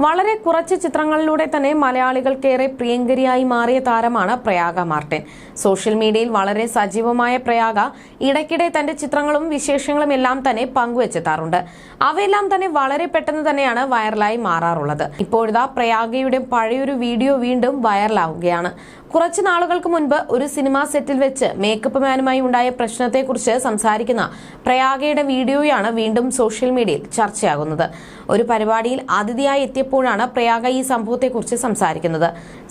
വളരെ കുറച്ച് ചിത്രങ്ങളിലൂടെ തന്നെ മലയാളികൾക്കേറെ പ്രിയങ്കരിയായി മാറിയ താരമാണ് പ്രയാഗ മാർട്ടിൻ. സോഷ്യൽ മീഡിയയിൽ വളരെ സജീവമായ പ്രയാഗ ഇടയ്ക്കിടെ തന്റെ ചിത്രങ്ങളും വിശേഷങ്ങളും എല്ലാം തന്നെ പങ്കുവെച്ചെത്താറുണ്ട്. അവയെല്ലാം തന്നെ വളരെ പെട്ടെന്ന് തന്നെയാണ് വൈറലായി മാറാറുള്ളത്. ഇപ്പോഴിതാ പ്രയാഗയുടെ പഴയൊരു വീഡിയോ വീണ്ടും വൈറലാവുകയാണ്. കുറച്ച് നാളുകൾക്ക് മുൻപ് ഒരു സിനിമാ സെറ്റിൽ വെച്ച് മേക്കപ്പ് മാനുമായി ഉണ്ടായ പ്രശ്നത്തെക്കുറിച്ച് സംസാരിക്കുന്ന പ്രയാഗയുടെ വീഡിയോയാണ് വീണ്ടും സോഷ്യൽ മീഡിയയിൽ ചർച്ചയാകുന്നത്. ഒരു പരിപാടിയിൽ അതിഥിയായി എത്തിയപ്പോഴാണ് പ്രയാഗ ഈ സംഭവത്തെക്കുറിച്ച് സംസാരിക്കുന്നത്.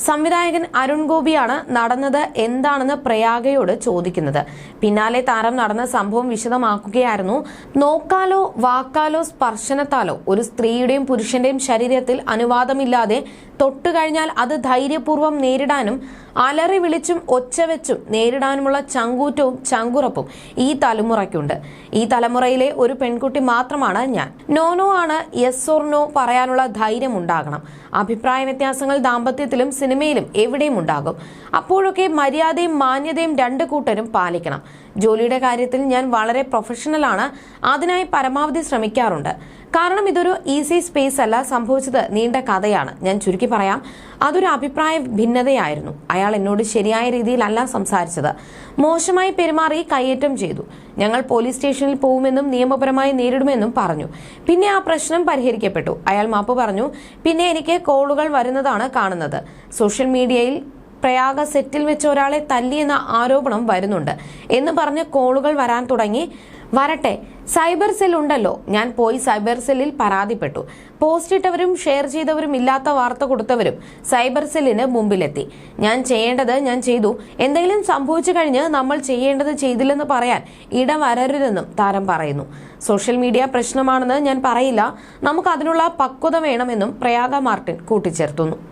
സംവിധായകൻ അരുൺ ഗോപിയാണ് നടന്നത് എന്താണെന്ന് പ്രയാഗയോട് ചോദിക്കുന്നത്. പിന്നാലെ താരം നടന്ന സംഭവം വിശദമാക്കുകയായിരുന്നു. നോക്കാലോ വാക്കാലോ സ്പർശനത്താലോ ഒരു സ്ത്രീയുടെയും പുരുഷന്റെയും ശരീരത്തിൽ അനുവാദമില്ലാതെ തൊട്ടുകഴിഞ്ഞാൽ അത് ധൈര്യപൂർവം നേരിടാനും അലറി വിളിച്ചും ഒച്ചവെച്ചും നേരിടാനുമുള്ള ചങ്കൂറ്റവും ചങ്കുറപ്പും ഈ തലമുറയ്ക്കുണ്ട്. ഈ തലമുറയിലെ ഒരു പെൺകുട്ടി മാത്രമാണ് ഞാൻ. നോനോ ആണ് യെസ് ഓർ നോ പറയാനുള്ള ധൈര്യം ഉണ്ടാകണം അഭിപ്രായ വ്യത്യാസങ്ങൾ ദാമ്പത്യത്തിലും സിനിമയിലും എവിടെയും ഉണ്ടാകും. അപ്പോഴൊക്കെ മര്യാദയും മാന്യതയും രണ്ടു കൂട്ടരും പാലിക്കണം. ജോലിയുടെ കാര്യത്തിൽ ഞാൻ വളരെ പ്രൊഫഷണലാണ് അതിനായി പരമാവധി ശ്രമിക്കാറുണ്ട്. കാരണം ഇതൊരു ഈസി സ്പേസ് അല്ല. സംഭവിച്ചത് നീണ്ട കഥയാണ്. ഞാൻ ചുരുക്കി പറയാം. അതൊരു അഭിപ്രായ ഭിന്നതയായിരുന്നു. അയാൾ എന്നോട് ശരിയായ രീതിയിലല്ല സംസാരിച്ചത്. മോശമായി പെരുമാറി കയ്യേറ്റം ചെയ്തു. ഞങ്ങൾ പോലീസ് സ്റ്റേഷനിൽ പോകുമെന്നും നിയമപരമായി നേരിടുമെന്നും പറഞ്ഞു. പിന്നെ ആ പ്രശ്നം പരിഹരിക്കപ്പെട്ടു. അയാൾ മാപ്പ് പറഞ്ഞു പിന്നെ എനിക്ക് കോളുകൾ വരുന്നതാണ് കാണുന്നത്. സോഷ്യൽ മീഡിയയിൽ പ്രയാഗ സെറ്റിൽ വെച്ച് ഒരാളെ തല്ലിയെന്ന ആരോപണം വരുന്നുണ്ട്. എന്ന് പറഞ്ഞ് കോളുകൾ വരാൻ തുടങ്ങി. വരട്ടെ സൈബർ സെൽ ഉണ്ടല്ലോ. ഞാൻ പോയി സൈബർ സെല്ലിൽ പരാതിപ്പെട്ടു. പോസ്റ്റ് ഇട്ടവരും ഷെയർ ചെയ്തവരും ഇല്ലാത്ത വാർത്ത കൊടുത്തവരും സൈബർ സെല്ലിന് മുമ്പിലെത്തി. ഞാൻ ചെയ്യേണ്ടത് ഞാൻ ചെയ്തു. എന്തെങ്കിലും സംഭവിച്ചു കഴിഞ്ഞ് നമ്മൾ ചെയ്യേണ്ടത് ചെയ്തില്ലെന്ന് പറയാൻ ഇടവരരുതെന്നും താരം പറയുന്നു. സോഷ്യൽ മീഡിയ പ്രശ്നമാണെന്ന് ഞാൻ പറയില്ല. നമുക്ക് അതിനുള്ള പക്വത വേണമെന്നും പ്രയാഗ മാർട്ടിൻ കൂട്ടിച്ചേർത്തുന്നു.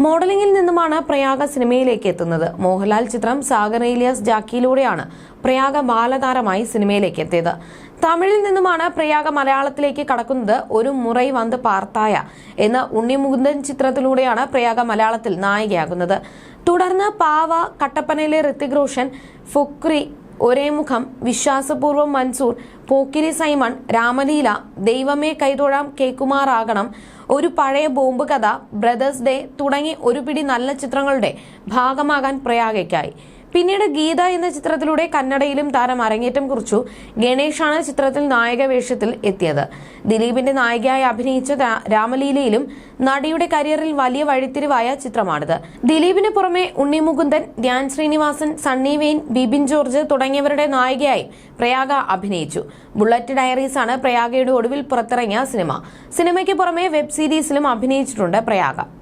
മോഡലിംഗിൽ നിന്നുമാണ് പ്രയാഗ സിനിമയിലേക്ക് എത്തുന്നത്. മോഹൻലാൽ ചിത്രം സാഗർ ഏലിയാസ് ജാക്കിയിലൂടെയാണ് പ്രയാഗ ബാലതാരമായി സിനിമയിലേക്ക് എത്തിയത്. തമിഴിൽ നിന്നുമാണ് പ്രയാഗ മലയാളത്തിലേക്ക് കടക്കുന്നത് ഒരു മുറൈ വന്ന് പാർത്തായ എന്ന ഉണ്ണിമുകുന്ദൻ ചിത്രത്തിലൂടെയാണ് പ്രയാഗ മലയാളത്തിൽ നായികയാകുന്നത്. തുടർന്ന് പാവ കട്ടപ്പനയിലെ ഋത്തിക് റോഷൻ ഫുക്രി ഒരേ മുഖം വിശ്വാസപൂർവം മൻസൂർ പോക്കിരി സൈമൺ രാമലീല ദൈവമേ കൈതൊഴാം കേക്കുമാറാകണം ഒരു പഴയ ബോംബ് കഥ ബ്രദേഴ്സ് ഡേ തുടങ്ങി ഒരു പിടി നല്ല ചിത്രങ്ങളുടെ ഭാഗമാകാൻ പ്രയാഗയ്ക്കായി. പിന്നീട് ഗീത എന്ന ചിത്രത്തിലൂടെ കന്നഡയിലും താരം അരങ്ങേറ്റം കുറിച്ചു. ഗണേഷാണ് ചിത്രത്തിൽ നായക വേഷത്തിൽ എത്തിയത്. ദിലീപിന്റെ നായികയായി അഭിനയിച്ച രാമലീലയിലും നടിയുടെ കരിയറിൽ വലിയ വഴിത്തിരിവായ ചിത്രമാണിത്. ദിലീപിന് പുറമെ ഉണ്ണി മുകുന്ദൻ ധ്യാൻ ശ്രീനിവാസൻ സണ്ണി വെയിൻ ബിബിൻ ജോർജ് തുടങ്ങിയവരുടെ നായികയായി പ്രയാഗ അഭിനയിച്ചു. ബുള്ളറ്റ് ഡയറീസ് ആണ് പ്രയാഗയുടെ ഒടുവിൽ പുറത്തിറങ്ങിയ സിനിമ. സിനിമയ്ക്ക് പുറമെ വെബ് സീരീസിലും അഭിനയിച്ചിട്ടുണ്ട് പ്രയാഗ.